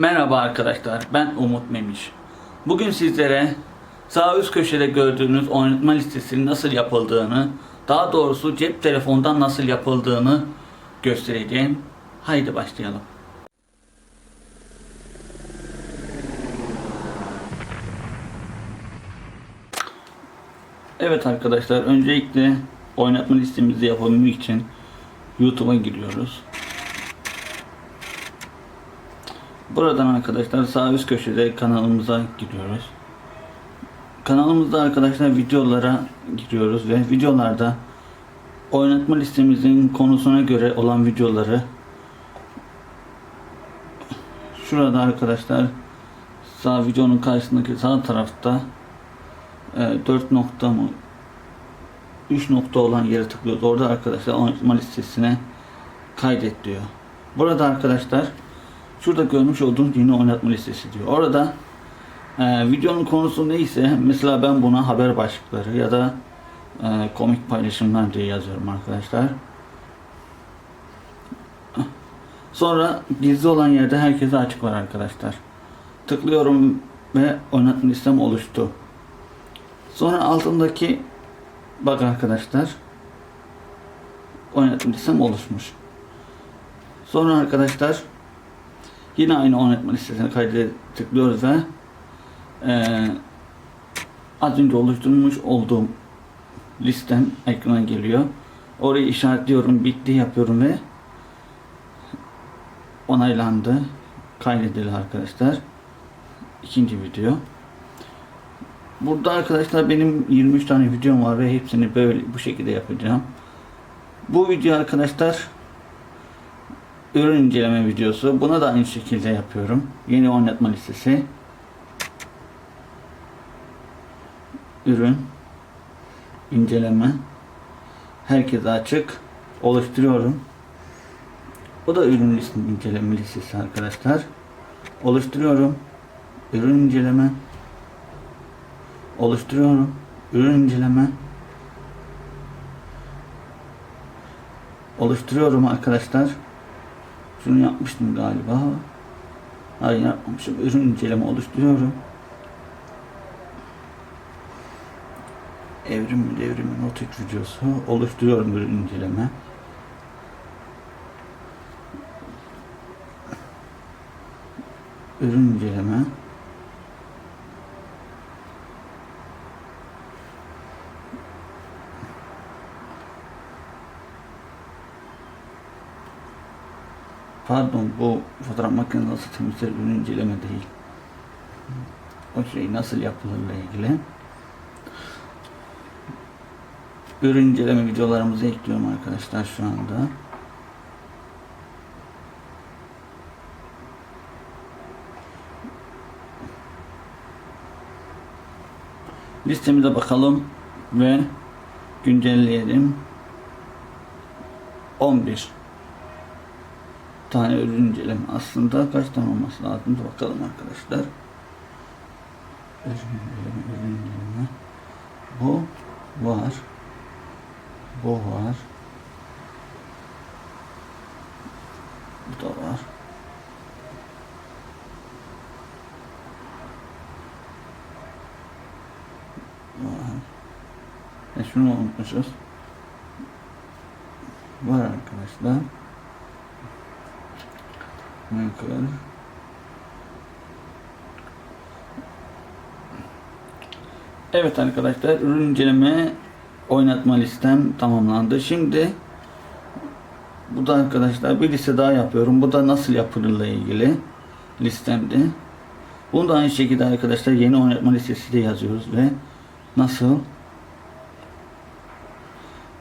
Merhaba arkadaşlar, ben Umut Memiş. Bugün sizlere sağ üst köşede gördüğünüz oynatma listesinin nasıl yapıldığını, daha doğrusu cep telefondan nasıl yapıldığını göstereceğim. Haydi başlayalım. Evet arkadaşlar, öncelikle oynatma listemizi yapabilmek için YouTube'a giriyoruz. Buradan arkadaşlar sağ üst köşede kanalımıza giriyoruz. Kanalımızda arkadaşlar videolara giriyoruz ve videolarda oynatma listemizin konusuna göre olan videoları şurada arkadaşlar sağ videonun karşısındaki sağ tarafta 4 nokta mı 3 nokta olan yere tıklıyoruz. Orada arkadaşlar oynatma listesine kaydet diyor. Burada arkadaşlar şurada görmüş olduğunuz yeni oynatma listesi diyor. Orada e, videonun konusu neyse mesela ben buna haber başlıkları ya da e, komik paylaşımlar diye yazıyorum arkadaşlar. Sonra gizli olan yerde herkese açık var arkadaşlar. Tıklıyorum ve oynatma listem oluştu. Sonra altındaki bak arkadaşlar oynatma listem oluşmuş. Sonra arkadaşlar yine aynı oynatma listesine kaydet tıklıyoruz ve eee az önce oluşturmuş olduğum listem ekrana geliyor. Orayı işaretliyorum, bitti yapıyorum ve onaylandı. Kaydedildi arkadaşlar. İkinci video. Burada arkadaşlar benim 23 tane videom var ve hepsini böyle bu şekilde yapacağım. Bu video arkadaşlar ürün inceleme videosu. Buna da aynı şekilde yapıyorum. Yeni oynatma listesi. Ürün inceleme herkese açık oluşturuyorum. Bu da ürün listesi inceleme listesi arkadaşlar. Oluşturuyorum. Ürün inceleme oluşturuyorum. Ürün inceleme oluşturuyorum arkadaşlar. Şunu yapmıştım galiba. Hayır yapmamışım. Ürün inceleme oluşturuyorum. Evrim mi devrimi notik videosu oluşturuyorum ürün inceleme. Ürün inceleme. Pardon bu fotoğraf makinesi temizler ürün inceleme değil. O şey nasıl yapılırla ilgili. Ürün inceleme videolarımızı ekliyorum arkadaşlar şu anda. Listemize bakalım ve güncelleyelim. 11 tane ürün inceleme. Aslında kaç tane olması lazım? Bakalım arkadaşlar. Ürün inceleme, ürün inceleme. Bu var. Bu var. Bu da var. E şunu unutmuşuz. Var arkadaşlar. Bakın. Evet arkadaşlar ürün inceleme oynatma listem tamamlandı. Şimdi bu da arkadaşlar bir liste daha yapıyorum. Bu da nasıl yapılırla ilgili listemdi. Bunu da aynı şekilde arkadaşlar yeni oynatma listesi de yazıyoruz ve nasıl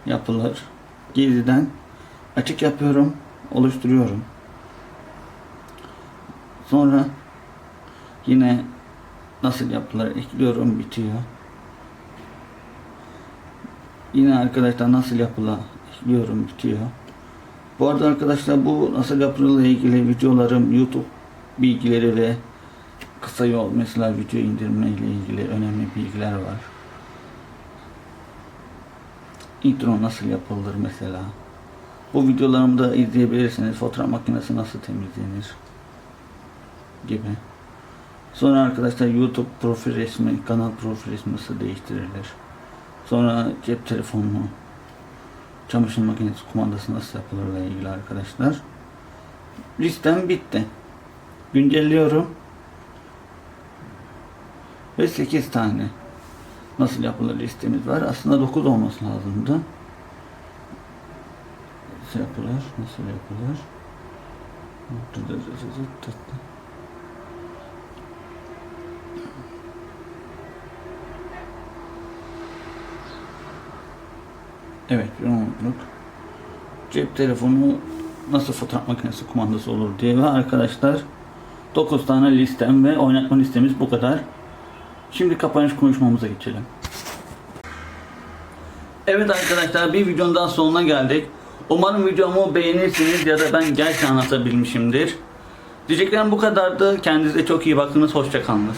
yapılır gizliden açık yapıyorum oluşturuyorum. Sonra yine nasıl yapılır ekliyorum bitiyor. Yine arkadaşlar nasıl yapıla ekliyorum bitiyor. Bu arada arkadaşlar bu nasıl yapılırla ilgili videolarım YouTube bilgileri ve kısa yol mesela video indirme ile ilgili önemli bilgiler var. Intro nasıl yapılır mesela. Bu videolarımı da izleyebilirsiniz. Fotoğraf makinesi nasıl temizlenir. Gibi. Sonra arkadaşlar YouTube profil resmi, kanal profil resmi nasıl değiştirilir? Sonra cep telefonu, çamaşır makinesi kumandası nasıl yapılırla ilgili arkadaşlar. Listem bitti. Güncelliyorum. Ve 8 tane nasıl yapılır listemiz var. Aslında 9 olması lazımdı. Nasıl yapılır? Nasıl yapılır? Evet, bir unuttuk. Cep telefonu nasıl fotoğraf makinesi kumandası olur diye ve arkadaşlar 9 tane listem ve oynatma listemiz bu kadar. Şimdi kapanış konuşmamıza geçelim. Evet arkadaşlar bir videonun daha sonuna geldik. Umarım videomu beğenirsiniz ya da ben gerçekten anlatabilmişimdir. Diyeceklerim bu kadardı. Kendinize çok iyi bakınız. Hoşçakalınız.